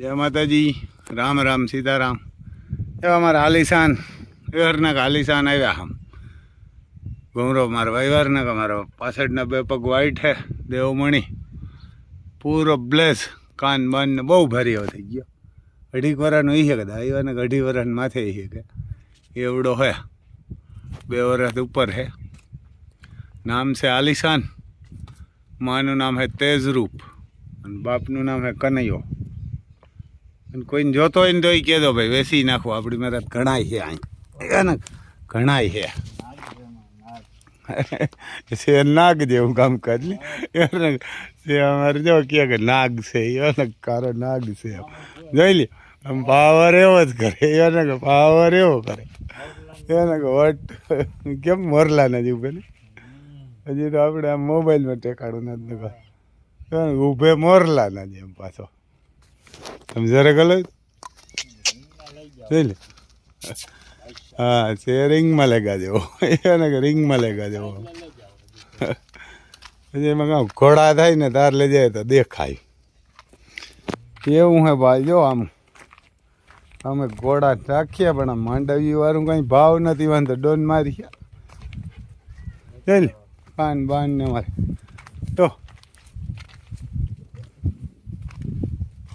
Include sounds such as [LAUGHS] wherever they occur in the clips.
જય માતાજી. રામ રામ સીતારામ. એવા મારા આલિશાન વ્યવહારના આલિશાન આવ્યા આમ ઘુમરો મારો વ્યવહારના મારો પાછળના બે પગ વાઈટ હે દેવમણી. પૂરો બ્લેસ કાન બાન બહુ ભર્યો થઈ ગયો. અઢીક વરાનો એ છે કદા આવ્યા ને અઢી વરાને માથે એ કે. એવડો હે બે વરસ ઉપર હે નામ છે આલિશાન. માનું નામ હે તેજરૂપ. અને બાપનું નામ હે કનૈયો. અને કોઈને જોતો હોય ને તો એ કહેતો, ભાઈ વેસી નાખો, આપણી મારા ઘણાય છે અહીં ને ઘણાય છે. [LAUGHS] શેર નાગ જેવું કામ કર લે એને અમારે જો કે નાગ છે એને કારો નાગ છે. જોઈ લે આમ પાવર એવો જ કરે એને કે પાવર એવો કરે. એને કે વટ, કેમ મોરલા ના જેવું પેલી હજી તો આપણે આમ મોબાઈલમાં ટેકાડું નથી ઊભે મોરલા ના જેમ પાછો. તમે જરા ગલો જોઈ હા છે રિંગમાં લેગા જેવો. એને કે રિંગમાં લેગા જેવો. પછી એમાં કાં ઘોડા થાય ને તાર લઈ જાય તો દેખાય. એવું હે ભાઈ, જો આમ. અમે ઘોડા રાખીએ પણ આમ માંડવી વાળું કંઈ ભાવ નથી, વાંધો ડોન મારી ચાલ પાન, બાન ને મારે તો.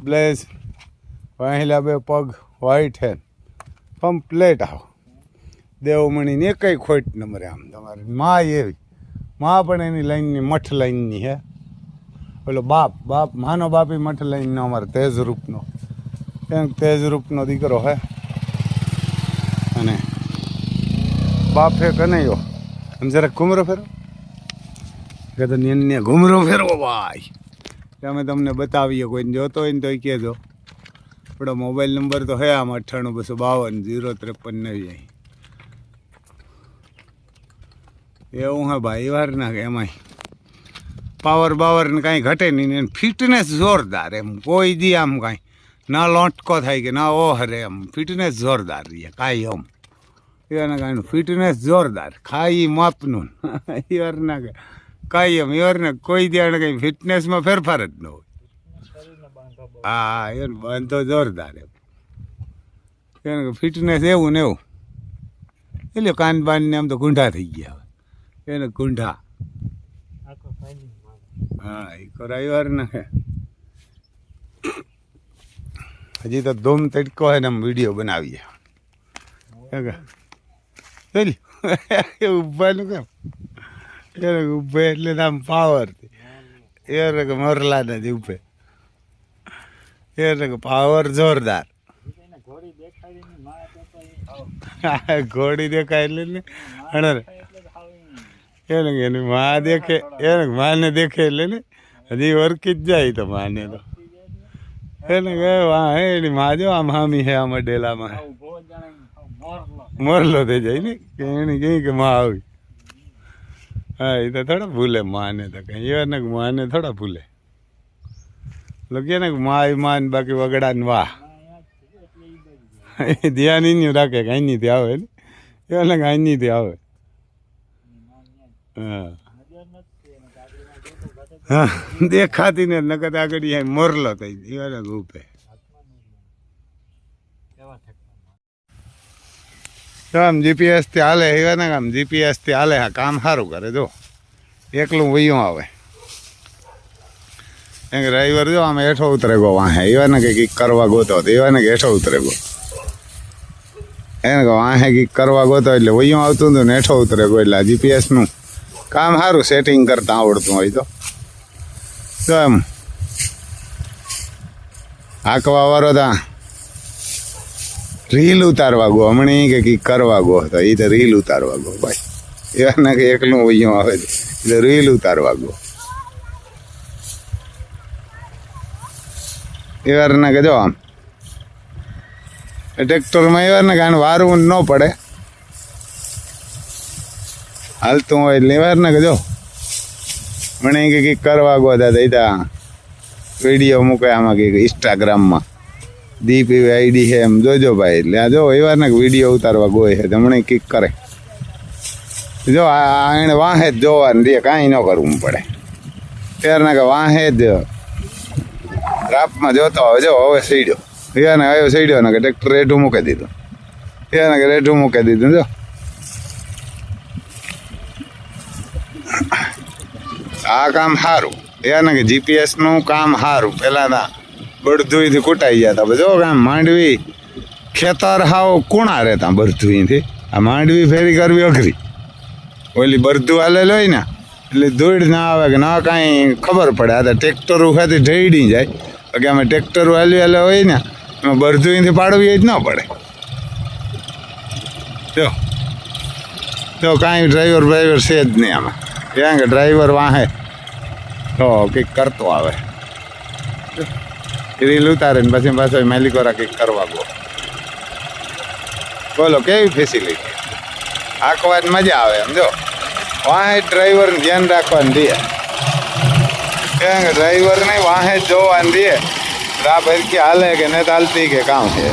બ્લેઝ. વાહેલા બે પગ વ્હાઈટ હે કમ્પ્લેટ આવો. દેવમણીની એકય ખોટ નંબરે આમ તમારે. માં એવી. માં પણ એની લાઈનની મઠ લાઈનની હે. ઓલો બાપ બાપ, માનો બાપી મઠ લાઈનનો અમારે તેજરૂપનો એમ તેજરૂપનો દીકરો હે. અને બાપ કનૈયો. આમ જરાક ઘુમરો ફેરો કે તો ને ઘુમરો ફેરવો ભાઈ. અમે તમને બતાવીએ કોઈને. જોતો હોય ને તો કહેજો. આપણો મોબાઈલ નંબર તો હે આમ અઠ્ઠાણું, બસો બાવન જીરો ત્રેપન નવી એવું હે ભાઈ, વાર ના કે એમાંય. પાવર બાવર ને કાંઈ ઘટે નહીં ને ફિટનેસ જોરદાર એમ. કોઈ દી આમ કાંઈ ના લોટકો થાય કે ના ઓહરે એમ. ફિટનેસ જોરદાર રહીએ કાંઈ એમ એને કાંઈ ફિટનેસ જોરદાર, ખાઈ માપનું. [LAUGHS] એ વાર ના કે, કાંઈ એમ એ વાર ને કોઈ દી એને કંઈ ફિટનેસમાં ફેરફાર જ ન હોય. હા એર બન તો જોરદાર એમ. એને ફિટનેસ એવું ને એવું. એટલે કાન બાનને આમ તો ગુંઢા થઈ ગયા હવે. એને ગુંઢા. હા એ કરાવી વાર ને. હજી તો ધૂમ તડકો હોય ને આમ વીડિયો બનાવીએ. ઊભાનું કેમ? ઉભે એટલે આમ પાવર એ કે મોરલા નથી ઊભે. એને કે પાવર જોરદાર. ઘોડી દેખાય એટલે ને? અણર એને એની માં દેખે, એને માને દેખે એટલે ને? હજી ઓળખી જ જાય તો માને તો. એને કે, વાહ એની માં જો, આમ હામી હે, આમાં ડેલામાં મોરલો થઈ જાય ને? કે એની કઈ કે માં આવી. હા, એ તો થોડા ભૂલે, માને તો કઈ. એને માને થોડા ભૂલે. લગે ને કે માં માન બાકી વગડા ને વાહ. એ ધ્યાન એની રાખે કે અહીંથી આવે ને? એને કે અહીંથી આવે. હા. દેખાતી ને નકદ આગળ મોરલો થઈ એને ગુપે આમ જીપીએસથી હાલે, એવા ને આમ જીપીએસથી હાલે, હા, કામ સારું કરે, જો. એકલું વયું આવે. એવા ને કે કંઈક કરવા ગોતો હતો એવા ને કે હેઠો ઉતરે ગો. એને વાહે કંઈક કરવા ગોતો એટલે વયું આવતું હતું ને હેઠો ઉતરે ગયો એટલે જીપીએસનું કામ સારું સેટિંગ કરતા આવડતું હોય તો. તો એમ. હાંકવા વાળો તા. રીલ ઉતારવા ગો, હમણાં કે કંઈક કરવા ગો તો એ તો રીલ ઉતારવા ગો ભાઈ. એવાને કે એકલું વયું આવે એટલે રીલ ઉતારવા ગો. એવાર ના કે જો આમ. ટ્રેક્ટરમાં એવાર ને કે વારવું ન પડે. હાલતું હોય એટલે એવારના જો. મને કે કંઈક કરવા ગો દાદા વીડિયો મૂકે આમાં કંઈક ઇન્સ્ટાગ્રામમાં દીપ એવી આઈડી છે એમ. જોજો ભાઈ, એટલે આ જો એવા ને વીડિયો ઉતારવા ગોય છે હમણાં કંઈક કરે. જો આ વાહે જ જોવાનું કાંઈ ન કરવું પડે. ત્યારના કે વાંહે જ રાપમાં જોતો હવે જો, હવે સીડ્યો. એને આવ્યો સીડ્યો ને કે ટ્રેક્ટર રેઠું મૂકી દીધું. એને કે રેઢું મૂકી દીધું, જો. આ કામ સારું એને કે જીપીએસનું કામ સારું પહેલાં ના બળધુઈથી કૂટાઈ ગયા હતા જો કામ માંડવી, ખેતર હાવ કુણા રહેતા બરધુઈથી આ માંડવી ફેરી કરવી અઘરી. ઓલી બરધું હાલેલ હોય ને એટલે ધૂળ ના આવે કે ના કાંઈ ખબર પડે. આ તો ટ્રેક્ટરો ખાતે ઢળી જાય. કે અમે ટ્રેક્ટર હાલી હાલે હોય ને, એમાં બરધુઈથી પાડવી જ ન પડે. જો. તો કાંઈ ડ્રાઈવર ડ્રાઈવર છે જ નહીં આમાં. ક્યાં કે ડ્રાઈવર વાહે. તો કંઈક કરતો આવે. રીલ ઉતારે ને પછી પાછો મેલિકોરા કંઈક કરવા ગો બોલો, કેવી ફેસિલિટી આંકવાની મજા આવે એમ, જો. વાહે ડ્રાઈવરને ધ્યાન રાખવાનું કે ડ્રાઈવર નહીં, વાહે જ જોવાનું દે રા ભરકી હાલે કે ને ચાલતી કે કામ છે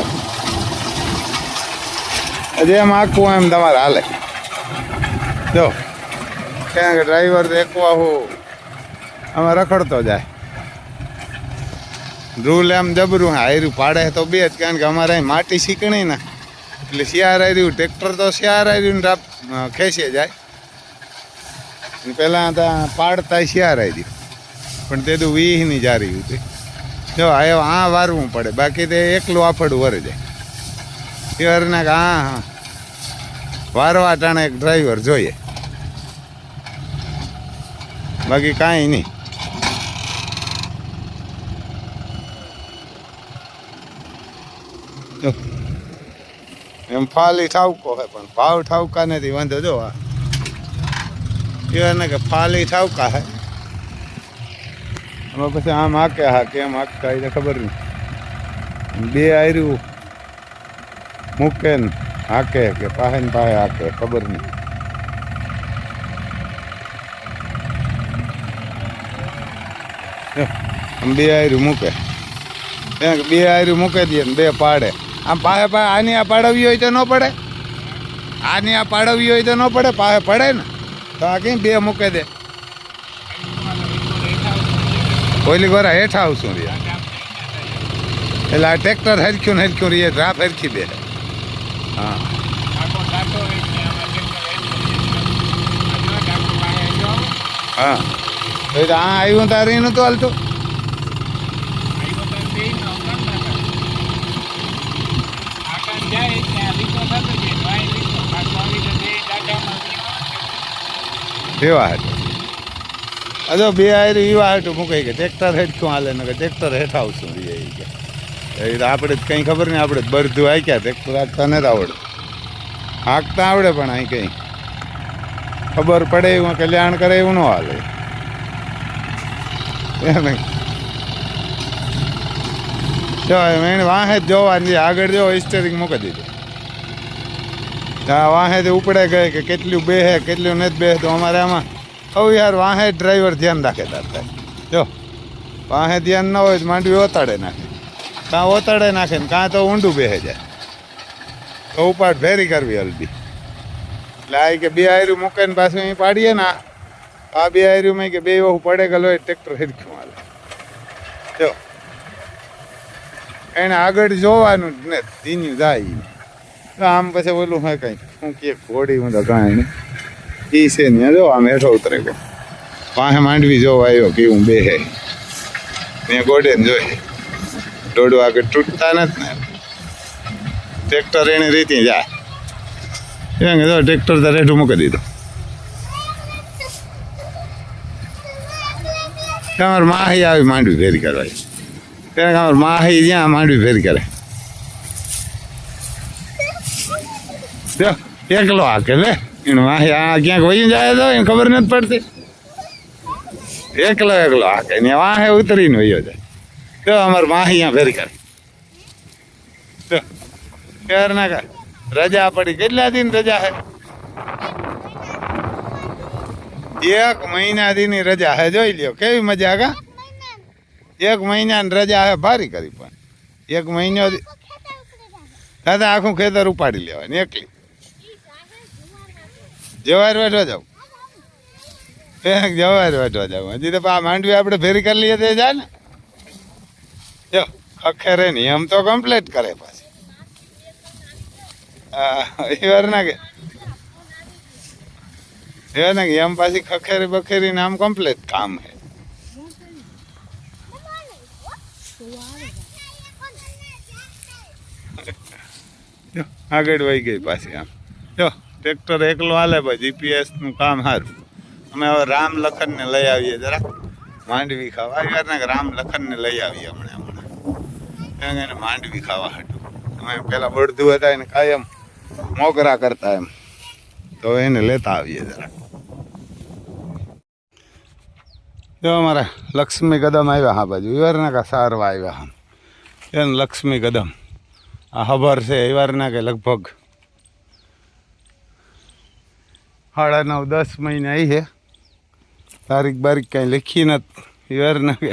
જેમ આખું એમ તમારે હાલે. જો. ક્યાં કે ડ્રાઈવર દેખવા હું અમે રખડતો જાય. રૂલ એમ જબરું હાયરું પાડે તો બે જ, કારણ કે અમારે અહીં માટી શીકણી ને. એટલે શિયાર આવ્યું ટ્રેક્ટર તો શિયાર આવ્યું ને રાપ ખેંચે જાય. પહેલાં ત્યાં પાડતા શિયાર આવી પણ તે તો વીહની જારી હતી. જો આ આ વારવું પડે, બાકી તે એકલું આફડું વરે જાય. એ કે હા હા. વારવા ટાણે એક ડ્રાઈવર જોઈએ. બાકી કાંઈ નહીં. એમ ફાલી ઠાવકો હે, પણ ભાવ ઠાવકા નથી, વાંધો જો આ. કે ફાલી ઠાવકા હે. એમાં પછી આમ હાકે હા કેમ હાકતા એ ખબર નહીં. બે આર્યું મૂકે ને હાકે કે પાહે ને પાહે હાકે, ખબર નહીં. આમ બે આર્યું મૂકે. એમ બે આર્યું મૂકે દે ને બે પાડે. આમ પાહે પાહે આની આ પાડવી હોય તો ન પડે. આની આ પાડવી હોય તો ન પડે, પાહે પડે ને. તો આ કઈ બે મૂકે દે? ઓલી ગોરા હેઠા આવશું રે એટલે આ ટ્રેક્ટર હરખ્યું ને હરખ્યું રે ડ્રાફ હરખી દે હા હા તો એ તો આ આવ્યું તારે એનું તો હાલતું એવા હતું અદો બે આયરી એવા હાટું મૂકાઈ કે ટ્રેક્ટર હેઠું હાલે ને કે ટ્રેક્ટર હેઠ આવશું ઈ કે. એ આપણે જ કંઈ ખબર નહીં, આપણે બરધું હાક્યા ટ્રેક્ટર હાંકતા નથી આવડે હાંકતા આવડે પણ અહીં કંઈ. ખબર પડે એવું, કલ્યાણ કરે એવું ન હાલે. એમ નહીં. જો એને વાહે જ જોવાની આગળ જો સ્ટેરિંગ મૂકી દીધું. ત્યાં વાહેથી ઉપડે ગયે કે કેટલું બેહે, કેટલું નથી બેહે તો અમારે આમાં હવે યાર વાહે ડ્રાઈવર ધ્યાન રાખે તાર જો, વાહે ધ્યાન ન હોય તો માંડવી ઓતાડે નાખે. કાં ઓતાડે નાખે ને કાં તો ઊંડું બેહે જાય. તો ઉપાડ ફેરી કરવી હલદી. એટલે આ કે બે આયરું મૂકે ને પાછું અહીં પાડીએ ને આ- બે બે આયરુંમાં કે બે વહુ પડે ગયેલો હોય ટ્રેક્ટર હેરખ્યું હાલે જો, એને આગળ જોવાનું જ ને ધીન્યું જાય આમ પછી ઓલું હોય કંઈ હું કે ઘોડી, હું તો કાંઈ નહીં. ઈ છે ને, જો આમ હેઠો ઉતરે ગયો. પાસે માંડવી જોવા આવ્યો કે હું બે હે. ને ગોડે ને જોઈ. દોડવા આગળ તૂટતા નથી ને. ટ્રેક્ટર એની રીતે જાય. કે જો ટ્રેક્ટર તો રેઠું મૂકી દીધું. તમારે માહી આવી માંડવી ફેરી કરે ત્યારે તમારે માહી જ્યાં માંડવી ફેરી કરે. જો આ હાકે લે. એને વાહે આ ક્યાંક વહી જાય તો એને ખબર નથી પડતી. એકલો એકલો આ ને વાહે ઉતરીને વયો જાય. તો અમારે માહી અહીંયા ફેરી કરે તો ફેર ના કર રજા પડી. કેટલા દિન રજા હે? એક મહિના દીની રજા હે. જોઈ લ્યો. કેવી મજા કા? એક મહિનાની રજા હે ભારી કરી પણ. એક મહિનો દાદા આખું ખેતર ઉપાડી લેવાની એકલી. જવાહર વેઠવા જાવ એક જવાહર વેઠવા જાવ હજી તો આ માંડવી આપણે ફેરી કરી લઈએ તો એ જાય ને જો, ખખેરે નિયમ તો કમ્પ્લીટ કરે પાછી. હા એ વાર ના કે. એ ને કે એમ પાછી ખખેરી બખેરી નામ કમ્પ્લીટ કામ હે. જો, આગળ વહી ગઈ પાછી આમ. જો. ટ્રેક્ટર એકલો હાલે ભાઈ જીપીએસનું કામ સારું. અમે હવે રામ લખન ને લઈ આવીએ જરાક માંડવી ખાવા. આવ્યા ને કે રામ લખન ને લઈ આવીએ હમણાં હમણાં. એને માંડવી ખાવા હતું અમે પેલા બળધું હતા એને કાયમ મોગરા કરતા એમ. તો એને લેતા આવીએ જરાક જો અમારા લક્ષ્મી કદમ આવ્યા હા બાજુ. વિવારના કા સારવા આવ્યા હા. એને લક્ષ્મી કદમ આ ખબર છે, ઈવરના કે લગભગ સાડા નવ, દસ મહિને આવી છે. તારીખ બારીખ કાંઈ લખી નથી વાર કે.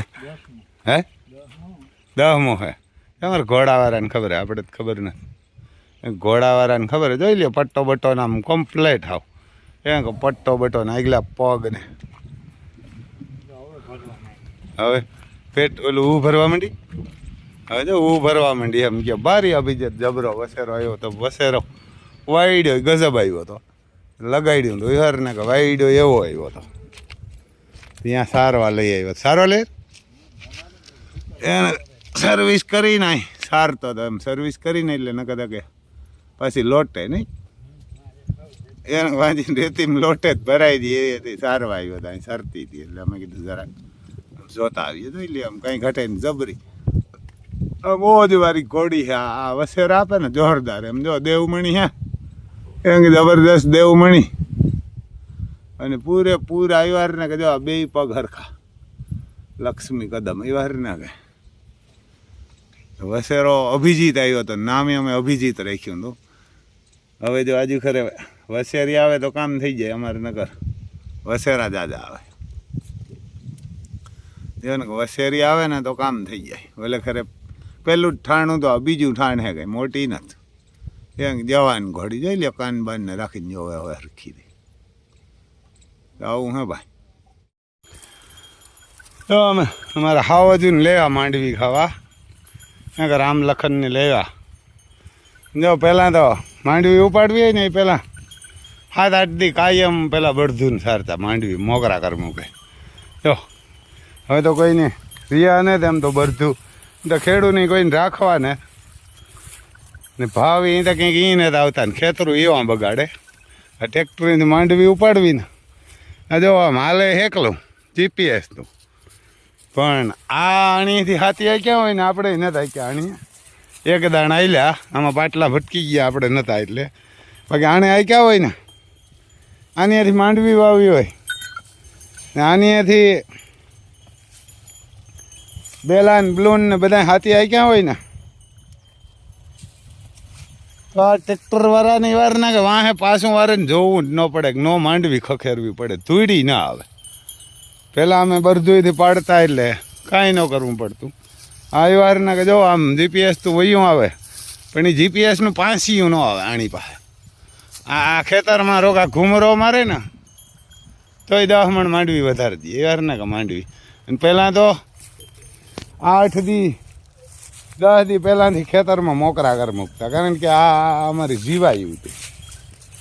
હે? દહમો હે. તમારે ઘોડાવાળાને ખબર હે? આપણે તો ખબર નથી. ઘોડાવાળાને ખબર જોઈ લે પટ્ટો બટ્ટો આમ કમ્પ્લેટ આવ કે પટ્ટો બટ્ટો ને આગલા પગ ને. હવે પેટ ઓલું ઊ ભરવા માંડી? હવે જો ઊ ભરવા માંડી એમ કે, બારી અભિજત જબરો વસેરો આવ્યો તો વસેરો. વાઈડ્યો ગજબ આવ્યો તો. લગાડ્યું તો હર ને કે વાઈડ્યો એવો આવ્યો તો. ત્યાં સારવા લઈ આવ્યો. સારો લે એને સર્વિસ કરી નાય સારતો તો એમ સર્વિસ કરીને એટલે ન કદા કે પછી લોટે નહીં એને વાંચીને રેતી લોટે જ ભરાઈ દઈએ એ હતી. સારવા આવ્યો હતા અહીં સરતી હતી એટલે અમે કીધું જરાક જોતા આવીએ તો લે આમ કંઈ ઘટે જબરી. બહુ જ વારી ઘોડી છે. આ વસેર આપે ને જોરદાર. એમ જો દેવમણી હે. એમ જબરદસ્ત દેવમણી અને પૂરેપૂરા આવ્યા ને કે જો બે પગ હરખા. લક્ષ્મી કદમ આવ્યા ના કે. વસેરો અભિજીત આવ્યો હતો નામે અમે અભિજીત રાખ્યું હતું. હવે જો આજુ ખરે વસેરી આવે તો કામ થઈ જાય અમારે નગર. વસેરા દાદા આવે. જો ને કે વસેરી આવે ને તો કામ થઈ જાય. ભલે ખરે પહેલું ઠાણું તો બીજું ઠાણ હે કંઈ, મોટી નથી. એમ જવાન ઘોડી જોઈ લે, કાન બાનને રાખીને જોવે હવે હરખી દે આવું હે ભાઈ. તો અમે અમારા હાવજુને લેવા માંડવી ખાવા. કે રામ લખનને લેવા. જો પહેલાં તો માંડવી ઉપાડવી હોય ને એ પહેલાં હાથ આઠ દી કાયમ પહેલાં બળધું સારતા માંડવી મોગરા કર મૂકે જો, હવે તો કોઈને રિયા ને તેમ તો બળધું. તો ખેડૂને કોઈને રાખવા ને ને ભાવ એ તો કંઈક ઈ જ આવતા ને ખેતરું એવા બગાડે. આ ટ્રેક્ટરની માંડવી ઉપાડવી ને આ જો આમ હાલે હેકલું જીપીએસનું પણ આ અણીથી હાથી આક્યા હોય ને આપણે નતા આક્યા અણી એક દાણ આલ્યા આમાં પાટલા ભટકી ગયા આપણે નતા એટલે. બાકી આણે આક્યા હોય ને, આનીથી માંડવી વાવી હોય. ને આનીથી બેલાન, બ્લૂન ને બધા હાથી આક્યા હોય ને તો આ ટ્રેક્ટર વાળાની વાર ના કે વાહે પાછું વારે ને જોવું જ ન પડે કે ન માંડવી ખખેરવી પડે, ધૂળી ના આવે. પહેલાં અમે બરધુઈથી પાડતા એટલે કાંઈ ન કરવું પડતું. આ વારના કે જો આમ જીપીએસ તો વયું આવે, પણ એ જીપીએસનું પાંસીયું ન આવે આની પાસે. આ ખેતરમાં રોકા ઘૂમરો મારે ને, તોય દસ મણ માંડવી વધારી દઈએ એ વારના કે માંડવી. અને પહેલાં તો આઠ દી દસ દી પહેલાંથી ખેતરમાં મોકરા કર મૂકતા. કારણ કે આ અમારી જીવાયું હતું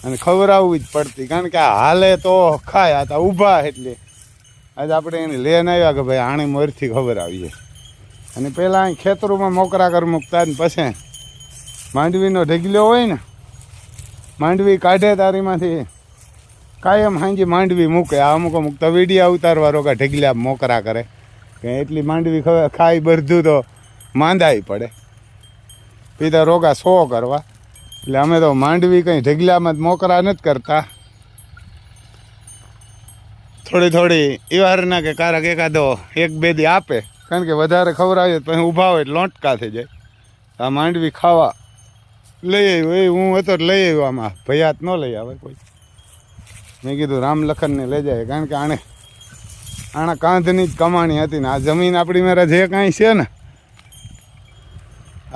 અને ખવડાવવી જ પડતી. કારણ કે આ હાલે તો ખાય હતા ઊભા એટલે. આજે આપણે એને લઈને આવ્યા કે ભાઈ આણે મોરથી ખબર આવીએ અને પહેલાં અહીં ખેતરોમાં મોકરા કર મૂકતા ને પછી માંડવીનો ઢગલો હોય ને, માંડવી કાઢે તારીમાંથી. કાયમ હાંજી માંડવી મૂકે. આ અમુક અમુક તો વીડિયા ઉતારવા રોકા ઢગલા મોકરા કરે કે એટલી માંડવી ખાઈ બરધું તો માંદાઈ પડે. પીતા રોગા સો કરવા. એટલે અમે તો માંડવી કંઈ ઢગલામાં જ મોકરા નથી કરતા. થોડી થોડી ઈવારના કે કારક એકાદો એક બે દી આપે. કારણ કે વધારે ખવડાવીએ તો ઊભા હોય લોટકા થઈ જાય. આ માંડવી ખાવા લઈ આવ્યો. એ હું હતો લઈ આવ્યો આમાં. ભયાત ન લઈ આવે કોઈ. મેં કીધું રામ લખનને લઈ જાય. કારણ કે આણે આણા કાંધની જ કમાણી હતી ને આ જમીન આપણી મારા જે કાંઈ છે ને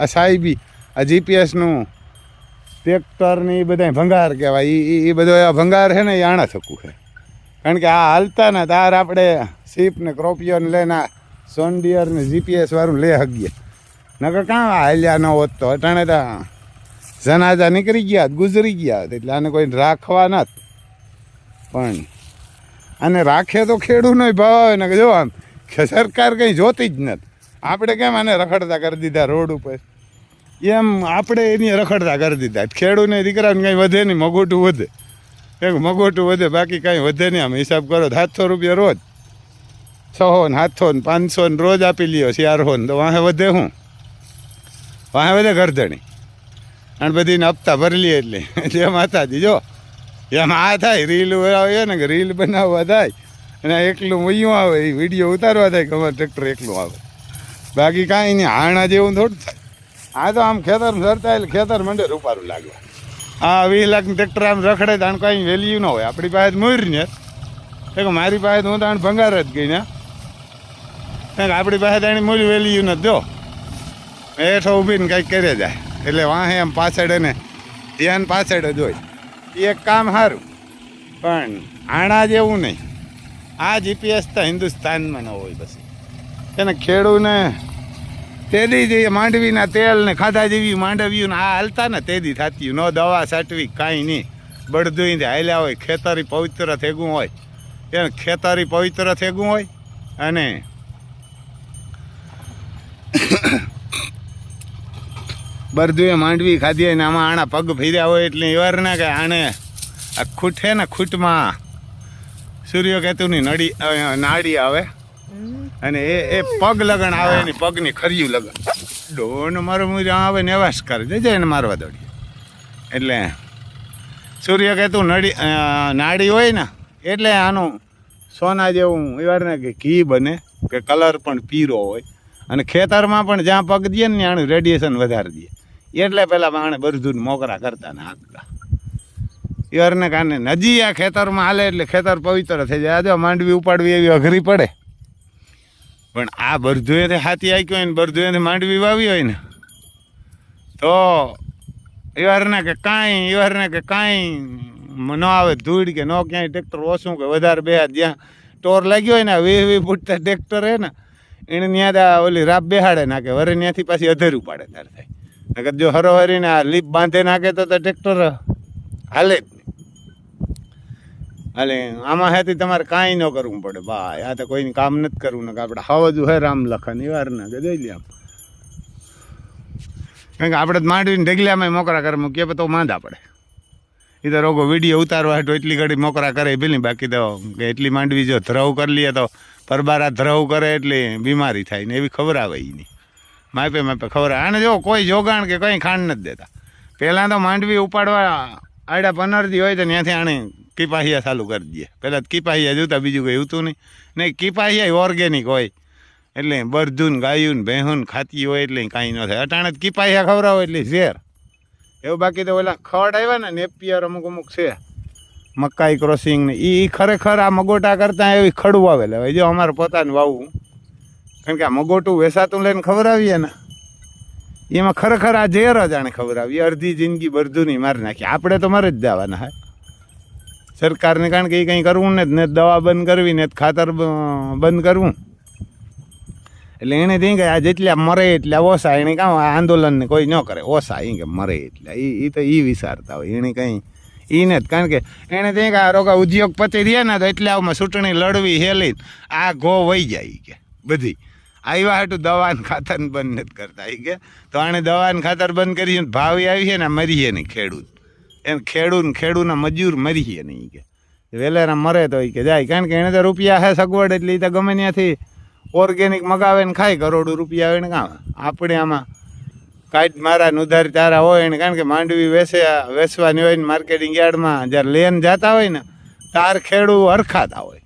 આ સાહેબી, આ જીપીએસનું ટ્રેક્ટરની બધા ભંગાર કહેવાય. એ એ બધો આ ભંગાર છે ને એ આણા થકું છે. કારણ કે આ હાલતા ને, તાર આપણે સીપ ને ક્રોપિયો લઈને સોનડિયર ને જીપીએસ વાળું લે હગીએ. નકર કાં હાલ્યા ન હોત તો? અટાણે તો જનાજા નીકળી ગયા, ગુજરી ગયા એટલે આને કોઈ રાખવા નથી પણ આને રાખે તો ખેડૂતનો ભાવ આવે ને કે જો આમ સરકાર કંઈ જોતી જ નથી આપણે કેમ આને રખડતા કરી દીધા રોડ ઉપર? એમ આપણે એની રખડતા કરી દીધા. ખેડૂને દીકરાને કંઈ વધે નહીં, મગોટું વધે. એક મગોટું વધે, બાકી કાંઈ વધે નહીં. આમ હિસાબ કરો, સાતસો રૂપિયા રોજ. છસો ને સાતસો ને પાંચસો ને રોજ આપી લ્યો ચારસો ને તો વાહે વધે શું વાહે વધે ગરધણી અને બધીને હપ્તા ભરી લઈએ એટલે. જે માતાજી, જો. એમ આ થાય, રીલ આવે ને રીલ બનાવવા થાય. અને એકલું વયું આવે, એ વીડિયો ઉતારવા થાય કે ટ્રેક્ટર એકલું આવે. બાકી કાંઈ નહીં, હાણા જેવું થોડું થાય. આ તો આમ ખેતર સરતા ખેતર મંડે રૂપારું લાગવા. હા વીસ લાખ ટ્રેક્ટર આમ રખડે તો આને કાંઈ વેલ્યુ ન હોય. આપણી પાસે મોર ને. કે મારી પાસે હું તો આને ભંગાર જ ગઈ ને કારણ આપણી પાસે તો એની મૂળ વેલ્યુ નથી જો. હેઠો ઊભીને કંઈક કરે જાય. એટલે વાહે એમ પાછળ એને ધ્યાન પાછળ જ હોય. એ એક કામ સારું. પણ આણા જેવું નહીં. આ જીપીએસ તો હિન્દુસ્તાનમાં ન હોય પછી. એને ખેડૂને તેદી જે માંડવીના તેલ ને ખાધા જેવી માંડવ્યું ને આ હાલતા ને તેદી થતી ન દવા સાટવી કાંઈ નહીં. બળદુઈ હાલ્યા હોય. ખેતરી પવિત્ર થેગું હોય. એને ખેતરી પવિત્ર થેગું હોય અને બરદુએ માંડવી ખાધી હોય ને આમાં આણા પગ ફેર્યા હોય એટલે એવાર ના કે આણે આ ખૂટે ને ખૂટમાં સૂર્યકેતુની નડી નાડી આવે. અને એ એ પગ લગન આવે, એની પગની ખર્યું લગન. ડોન મારો મુજ આવે ને એવા જ કરે. જજે એને મારવા દોડીએ. એટલે સૂર્ય સૂર્યકેતુ નડી નાડી હોય ને, એટલે આનું સોના જેવું એવાર ને કે ઘી બને, કે કલર પણ પીરો હોય. અને ખેતરમાં પણ જ્યાં પગ દે ને આનું રેડિયેશન વધારી દે. એટલે પહેલાં આણે બરધું મોકરા કરતા ને હાંકતા. ઈવરને કારણે નજી આ ખેતરમાં હાલે એટલે ખેતર પવિત્ર થઈ જાય. આજે માંડવી ઉપાડવી એવી અઘરી પડે. પણ આ બરધુએ હાથી આક્યો હોય ને બરધુએ માંડવી વાવી હોય ને, તો ઈવરને કે કાંઈ ઈવરને કે કાંઈ ન આવે ધૂળ કે ન ક્યાંય ટ્રેક્ટર ઓછું કે વધારે બે જ્યાં ટોર લાગ્યો હોય ને વી વી ફૂટતા ટ્રેક્ટર હે ને, એને ત્યાં ઓલી રાપ બેહાડે નાખે વરે ત્યાંથી પાછી અધેરું પાડે, તાર થાય. નકર જો હરોહરીને આ લીપ બાંધે નાખે તો ટ્રેક્ટર હાલે જ નહીં આમાં હેથી તમારે કાંઈ ન કરવું પડે, ભાઈ. આ તો કોઈને કામ નથી કરવું ને આપણે હવજું હે રામ લખન વાર ના કે જઈ લે કારણ કે આપણે માંડવીને ઢગલિયામાં મોકરા કરે મૂકીએ તો માંદા પડે. એ તો રોગો વીડિયો ઉતારવા હાટુ એટલી ઘડી મોકરા કરે પેલી બાકી તો કે એટલી માંડવી જો ધ્રવ કરી લઈએ તો પરબારા ધ્રવ કરે એટલે બીમારી થાય ને, એવી ખબર આવે એની માપે માપે ખબર આવે. આને જો કોઈ જોગાણ કે કંઈ ખાંડ નથી દેતા. પહેલાં તો માંડવી ઉપાડવા આડા પનરજી હોય તો ત્યાંથી આણે કીપાહિયા ચાલુ કરી દઈએ પહેલાં કિપાહિયા જોતા બીજું કંઈ હતું નહીં. નહીં કિપાહિયા ઓર્ગેનિક હોય. એટલે બરધુન ગાયું ભેહું ખાતી હોય એટલે કાંઈ ન થાય. અટાણે જ કિપાહિયા ખવડાવો એટલે ઝેર. એવું બાકી તો ઓલા ખડ આવ્યા ને, નેપિયર અમુક અમુક છે. મકાઈ ક્રોસિંગ ને એ ખરેખર આ મગોટા કરતાં એવી ખડું આવેલા. હોય જો અમારે પોતાનું વાવવું. કારણ કે આ મગોટું વેસાતું લઈને ખવડાવીએ ને, એમાં ખરેખર આ ઝેર જ આને ખવડાવીએ. અડધી જિંદગી બરધુની મારી નાખી. આપણે તો મારે જ જવાના, હા. સરકારને કારણ કે એ કંઈ કરવું ને જ ને દવા બંધ કરવી, ને ખાતર બંધ કરવું. એટલે એણે ત્યાં કે આ જેટલા મરે એટલા ઓછા, એણે કાં આંદોલનને કોઈ ન કરે, ઓછા એ કે મરે એટલા. એ એ તો એ વિચારતા હોય, એણે કંઈ એને જ કારણ કે એણે ત્યાં કે આ રોગા ઉદ્યોગપતિ રહ્યા ને તો એટલે આમાં ચૂંટણી લડવી, હેલી, આ ઘો વહી જાય કે, બધી. આવ્યા હાટું દવા ને ખાતર બંધ નથી કરતા એ કે. તો આણે દવા ને ખાતર બંધ કરી ને ભાવી આવી છે ને મરીએ નહીં ખેડૂત. એને ખેડૂત ને ખેડૂતના મજૂર મરીએ નહીં કે. વેલેરા મરે તો કે જાય. કારણ કે એને તો રૂપિયા હે સગવડ એટલે તો ગમે ત્યાંથી ઓર્ગેનિક મગાવે ને ખાય, કરોડો રૂપિયા આવે ને કામ આપણે આમાં કાંઈ મારા ઉધાર તારા હોય ને, કારણ કે માંડવી વેસે વેચવાની હોય ને માર્કેટિંગ યાર્ડમાં, જ્યારે લેન જતા હોય ને, તાર ખેડૂ હરખાતા હોય.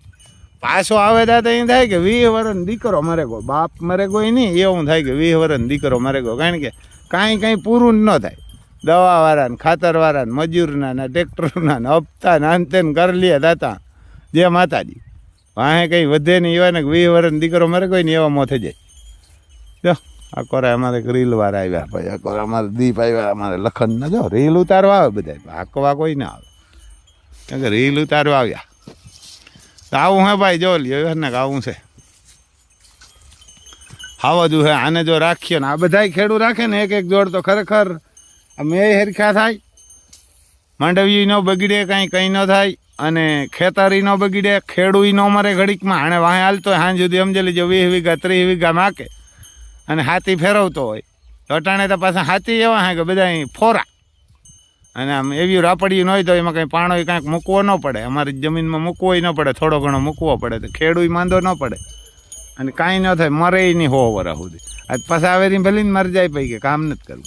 પાછો આવે ત્યાં તો એમ થાય કે વીહ વરણ દીકરો મરે ગયો. બાપ મરે કોઈ નહીં, એવું થાય કે વીહ વરણ દીકરો મરે ગયો. કારણ કે કાંઈ કાંઈ પૂરું જ ન થાય. દવાવાળા ને ખાતરવાળા ને મજૂરના ને ટ્રેક્ટરના ને હપ્તા ને અંતે કરી લે દાતા. જે માતાજી. વાહે કંઈ વધે નહીં, એવા ને વીસ વર્ષ દીકરો મરે કોઈ નહીં એવા મોં થઈ જાય. જો, આ કોરા અમારે એક રીલ વાળા આવ્યા ભાઈ, આ કોરા અમારે દીપ આવ્યા, અમારે લખન ના જો, રીલ ઉતારવા આવે બધા હાકવા કોઈ ના આવે. કારણ કે રીલ ઉતારવા આવ્યા. તો આવું હે ભાઈ, જો લ્યો ને આવું છે. આવા જો હે, આને જો રાખીએ ને, આ બધાય ખેડૂ રાખે ને એક એક જોડ તો ખરેખર આ મેં હરખા થાય. માંડવી ન બગડે, કાંઈ કંઈ ન થાય અને ખેતરી ન બગડે ખેડૂ ન મરે ઘડીકમાં. આણે વાહે હાલતો હોય, હાંજ સુધી સમજી લેજો, વીસ વીઘા, ત્રીસ વીઘા માકે અને હાથી ફેરવતો હોય. તો અટાણે તો પાછા હાથી એવા હે કે બધા અહીં ફોરા. અને આમ એવી રાપડી ન હોય તો એમાં કંઈ પાણો કાંઈક મૂકવો ન પડે. અમારી જમીનમાં મૂકવો ન પડે, થોડો ઘણો મૂકવો પડે. તો ખેડૂ માંદો ન પડે. અને કાંઈ ન થાય મરે નહીં હો વરા સુધી. આજ પાછા આવેરી ભલીને મરી જાય પૈકી, કામ નથી કરવું.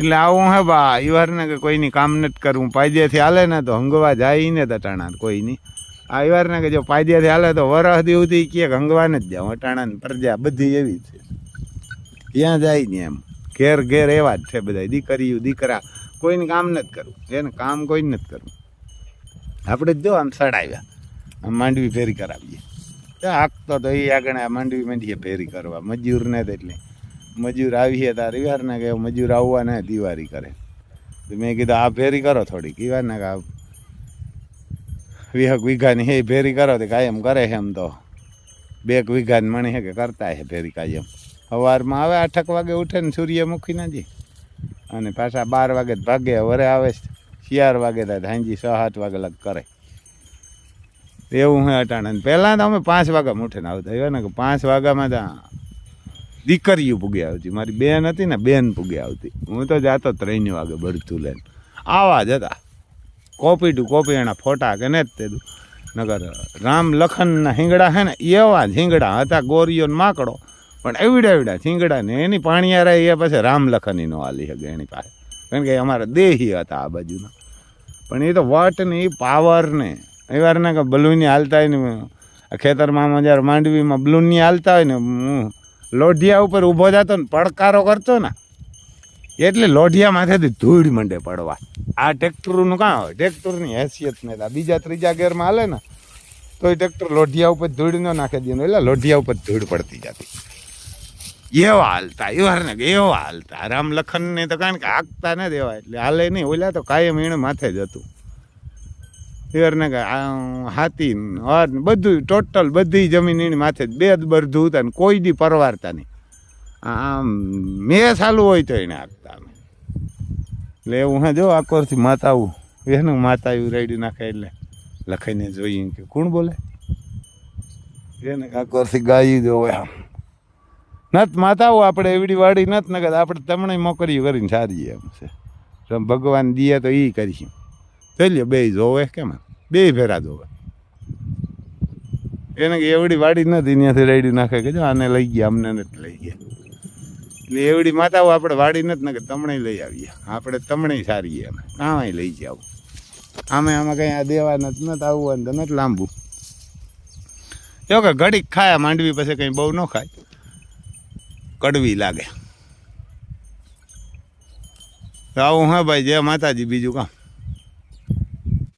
એટલે આવું હે બા, ઈવારને કે કોઈની કામ નથી કરવું, પાયદેથી હાલે ને તો હંગવા જાય ને તટાણા કોઈની આ ઈવારને કે જો પાયદેથી હાલે તો વરસ સુધી કે હંગવા જ જાઉં અટાણાને પ્રજા બધી એવી છે. ત્યાં જાય ને એમ? ઘેર ઘેર એવા જ છે બધા, દીકરીઓ, દીકરા, કોઈને કામ નથી કરવું એને કામ કોઈને નથી કરવું. આપણે જ જો આમ સડાવ્યા, આમ માંડવી ફેરી કરાવીએ. હાકતો તો એ આગળ માંડવી માંડીએ ફેરી કરવા મજૂર ને તો એટલે. મજૂર આવીએ તાર ઈવારને કે મજૂર આવવાના દિવાળી કરે. મેં કીધું, આ ફેરી કરો થોડીક ઈવારને કે વીહક વીઘાની હે ફેરી કરો તો કાયમ કરે છે એમ તો. બે એક વીઘાની મણી હે કે કરતા હે ફેરી કાયમ. સવારમાં આવે આઠક વાગે ઉઠે ને સૂર્યમુખી નાજી અને પાછા બાર વાગે ભાગે, વરે આવે ચાર વાગે થાય ધાંજી છ, સાત વાગે લગ કરે. એવું હે અટાણે. પહેલાં તો અમે પાંચ વાગ્યા ઉઠીને આવતા. એવા ને કે પાંચ વાગ્યામાં તો દીકરીઓ પૂગી આવતી. મારી બેન હતી ને, બેન પૂગી આવતી. હું તો જાતો ત્રણ વાગે બરતું લઈને. આવા જ હતા. કોપી ટુ કોપી એના ફોટા કે ને જ તે નગર રામ લખનના હિંગડા હે ને, એવા જ હિંગડા હતા, ગોરીઓ માકડો. પણ એવડા એવડા હિંગડા ને એની પાણીયારા એ પછી રામ લખનની નો આલી શકે એની પાસે. કારણ કે અમારા દેહી હતા આ બાજુના. પણ એ તો વટ ને એ પાવર ને એ વાર ને કે બલૂની હાલતા હોય ને ખેતરમાં જ્યારે માંડવીમાં બલૂનની હાલતા હોય ને, હું લોઢિયા ઉપર ઊભો જતો ને પડકારો કરતો ને, એટલે લોઢિયા માથેથી ધૂળ મંડે પડવા. આ ટ્રેક્ટરનું કાં હોય? ટ્રેક્ટરની હેસિયત નહીં બીજા ત્રીજા ગેરમાં હાલે ને તો એ ટ્રેક્ટર લોઢિયા ઉપર ધૂળ ન નાખી દે એટલે લોઢિયા ઉપર ધૂળ પડતી જતી. એવા હાલતા એવા ને એવા હાલતા. રામ લખનને તો કારણ કે હાંકતા ન દેવા એટલે હાલે નહીં, ઓલા તો કાયમ એણે માથે જ હતું. આ હાથી હર બધું, ટોટલ બધી જમીન એની માથે બે જ બરધું હતા ને કોઈ દી પરવારતા નહીં. આમ મેં ચાલુ હોય તો એને આપતા અમે. એટલે એવું, હા, જો આકોરથી માતાવું. એનું માતા એવું રેડી નાખે એટલે લખાઈને જોઈએ કે કોણ બોલે? એને આકોરથી ગાયું જોવે આમ. નત માતાઓ આપણે એવડી વાડી નત નગર આપણે તમને મોકરી કરીને સારી એમ છે. ભગવાન દીએ તો એ કરીશું. ચાલ્યો બે જોવે કેમ બે ફેરા જોવે. એને કે એવડી વાડી નથી, ત્યાંથી રેડી નાખે કે જો આને લઈ ગયા, અમને નથી લઈ ગયા. એટલે એવડી માતાઓ આપણે વાડી નથી ને કે તમણે લઈ આવીએ. આપણે તમને સારીએ અમે કાંઈ લઈ જાવ આમે આમાં કંઈ આ દેવા નથી નથી આવવું તો નથી લાંબુ. જો કે ઘડીક ખાય, માંડવી પછી કંઈ બહુ ન ખાય. કડવી લાગે. આવું હા ભાઈ, જય માતાજી, બીજું કામ.